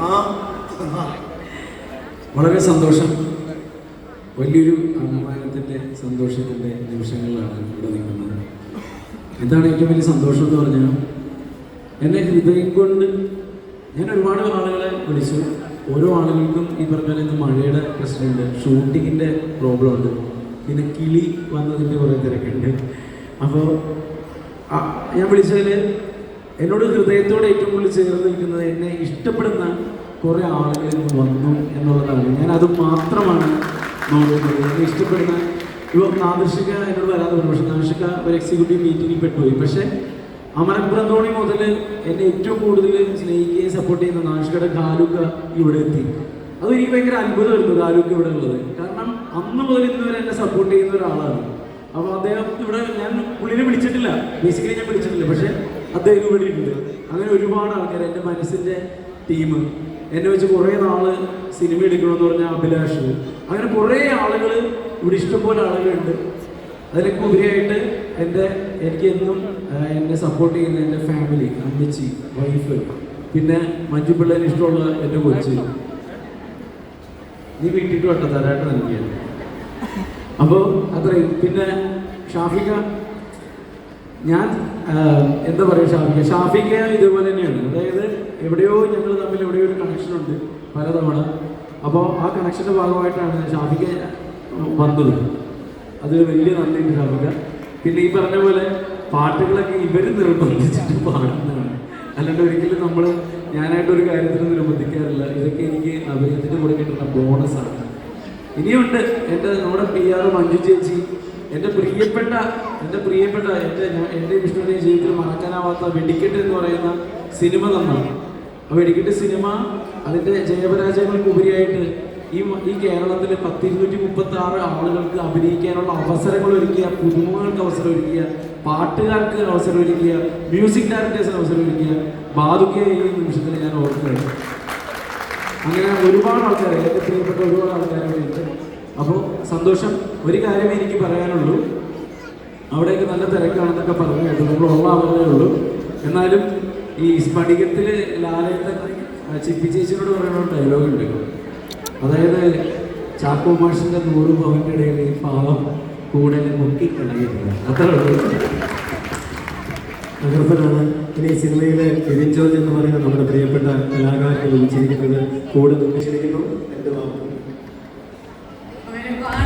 ആ വളരെ സന്തോഷം. വലിയൊരു അഭിമാനത്തിന്റെ സന്തോഷത്തിന്റെ നിമിഷങ്ങളിലാണ് ഇവിടെ നിൽക്കുന്നത്. എന്താണ് ഏറ്റവും വലിയ സന്തോഷം എന്ന് പറഞ്ഞാൽ എന്നെ ഹൃദയം കൊണ്ട് ഞാൻ ഒരുപാട് ആളുകളെ വിളിച്ചു. ഓരോ ആളുകൾക്കും ഈ പറഞ്ഞ പോലെ ഇന്ന് മഴയുടെ പ്രശ്നമുണ്ട് ഷൂട്ടിങ്ങിന്റെ പ്രോബ്ലം ഉണ്ട്. പിന്നെ കിളി വന്നതിന്റെ കുറേ തിരക്കുണ്ട്. അപ്പോൾ ഞാൻ വിളിച്ചതിൽ എന്നോട് ഹൃദയത്തോടെ ഏറ്റവും കൂടുതൽ ചേർന്ന് നിൽക്കുന്നത് എന്നെ ഇഷ്ടപ്പെടുന്ന കുറേ ഇന്ന് വന്നു എന്നുള്ളതാണ്. ഞാൻ അത് മാത്രമാണ് നോക്കുന്നത്. എന്നെ ഇഷ്ടപ്പെടുന്ന ഇപ്പോൾ നാദർഷിക എന്നോട് വരാതെ പറഞ്ഞു പക്ഷെ നാദർഷിക ഒരു എക്സിക്യൂട്ടീവ് മീറ്റിംഗിൽ പെട്ടുപോയി. പക്ഷേ അമരപ്പുറം തോണി മുതൽ എന്നെ ഏറ്റവും കൂടുതൽ സ്നേഹിക്കുകയും സപ്പോർട്ട് ചെയ്യുന്ന നാദർശികയുടെ കാലുക്ക ഇവിടെ എത്തി. അത് എനിക്ക് ഭയങ്കര അത്ഭുതമായിരുന്നു കാലുക്ക ഇവിടെ ഉള്ളത്. കാരണം അന്ന് മുതൽ ഇന്ന് വരെ എന്നെ സപ്പോർട്ട് ചെയ്യുന്ന ഒരാളാണ്. അപ്പോൾ അദ്ദേഹം ഇവിടെ ഞാൻ പുള്ളിനെ വിളിച്ചിട്ടില്ല. ബേസിക്കലി ഞാൻ വിളിച്ചിട്ടില്ല. പക്ഷെ അദ്ദേഹം ഇവിടെ അങ്ങനെ ഒരുപാട് ആൾക്കാർ എന്റെ മനസ്സിന്റെ ടീം എന്നെ വെച്ച് കുറേ നാൾ സിനിമ എടുക്കണമെന്ന് പറഞ്ഞ അഭിലാഷ്. അങ്ങനെ കുറേ ആളുകൾ ഇവിടെ ഇഷ്ടംപോലെ ആളുകളുണ്ട്. അതിലൊക്കെ ഉപരിയായിട്ട് എന്റെ എനിക്ക് എന്നും എന്നെ സപ്പോർട്ട് ചെയ്യുന്ന എന്റെ ഫാമിലി അമ്മച്ചി വൈഫ് പിന്നെ മഞ്ജു പിള്ളേന് ഇഷ്ടമുള്ള എന്റെ കൊച്ച്. നീ വീട്ടിട്ട് വട്ട തരാട്ട് നൽകിയാണ് അപ്പോൾ അത്രയും. പിന്നെ ഷാഫിക്ക ഞാൻ എന്താ പറയുക ഷാഫിക്ക ഷാഫിക്ക ഇതുപോലെ തന്നെയാണ്. അതായത് എവിടെയോ ഞങ്ങൾ തമ്മിൽ എവിടെയോ ഒരു കണക്ഷൻ ഉണ്ട് പലതവണ. അപ്പോൾ ആ കണക്ഷന്റെ ഭാഗമായിട്ടാണ് ഷാഫിക്ക വന്നത്. അത് വലിയ നന്ദിയുണ്ട് ഷാഫിക്ക. പിന്നെ ഈ പറഞ്ഞ പോലെ പാട്ടുകളൊക്കെ ഇവർ നിർബന്ധിച്ചിട്ട് പാടുന്നതാണ്. അല്ലാണ്ട് ഒരിക്കലും നമ്മൾ ഞാനായിട്ട് ഒരു കാര്യത്തിന് നിർബന്ധിക്കാറില്ല. ഇതൊക്കെ എനിക്ക് അഭിനയത്തിന്റെ കൂടെ കിട്ടുന്ന ബോണസാണ് ഇനിയുണ്ട്. എന്റെ നമ്മുടെ പി ആർ മഞ്ജു ചേച്ചി എന്റെ പ്രിയപ്പെട്ട എന്റെ പ്രിയപ്പെട്ട എന്റെ എന്റെ വിഷ്ണുവിന്റെ ജീവിതത്തിൽ മറക്കാനാവാത്ത വെടിക്കെട്ട് എന്ന് പറയുന്ന സിനിമ തന്നാണ് ആ വെടിക്കെട്ട് സിനിമ അതിന്റെ ജയപരാജയങ്ങൾക്ക് ഉപരിയായിട്ട് ഈ ഈ കേരളത്തിൽ പത്തിരുന്നൂറ്റി മുപ്പത്തി ആറ് ആളുകൾക്ക് അഭിനയിക്കാനുള്ള അവസരങ്ങൾ ഒരുക്കിയ പുതുമുഖങ്ങൾക്ക് അവസരം ഒരുക്കിയ പാട്ടുകാർക്ക് അവസരം ഒരുക്കിയ മ്യൂസിക് ഡയറക്ടേഴ്സിന് അവസരം ഒരുക്കിയ ബാധുക്കിയ ഈ നിമിഷത്തിൽ ഞാൻ ഓർക്കുകയാണ്. അങ്ങനെ ഒരുപാട് ആൾക്കാർ എന്റെ പ്രിയപ്പെട്ട ഒരുപാട് ആൾക്കാരെ ഉണ്ട് അപ്പോൾ സന്തോഷം ഒരു കാര്യമേ എനിക്ക് പറയാനുള്ളൂ. അവിടെയൊക്കെ നല്ല തിരക്കാണെന്നൊക്കെ പറഞ്ഞു കേട്ടു. നമ്മൾ ഉള്ളാവുന്നേ ഉള്ളൂ. എന്നാലും ഈ സ്ഫടികത്തിൽ ലാലേട്ടൻ ചിപ്പി ചേച്ചിയോട് പറയുന്ന ഡയലോഗ് ഉണ്ട്. അതായത് ചാക്കോ മാഷിന്റെ നൂറ് പവന്റെ ഇടയിൽ ഈ പാവം കൂടെ മുക്കിക്കളയുന്നില്ല അത്ര ഉള്ളൂ. തകർപ്പനാണ് സിനിമയിലെ ജോർജ് എന്ന് പറയുന്ന നമ്മുടെ പ്രിയപ്പെട്ട കലാകാരനെ വിളിച്ചിരിക്കുന്നത് കൂടെ നിർമ്മിച്ചിരിക്കുന്നു എന്റെ ഒരുപാട്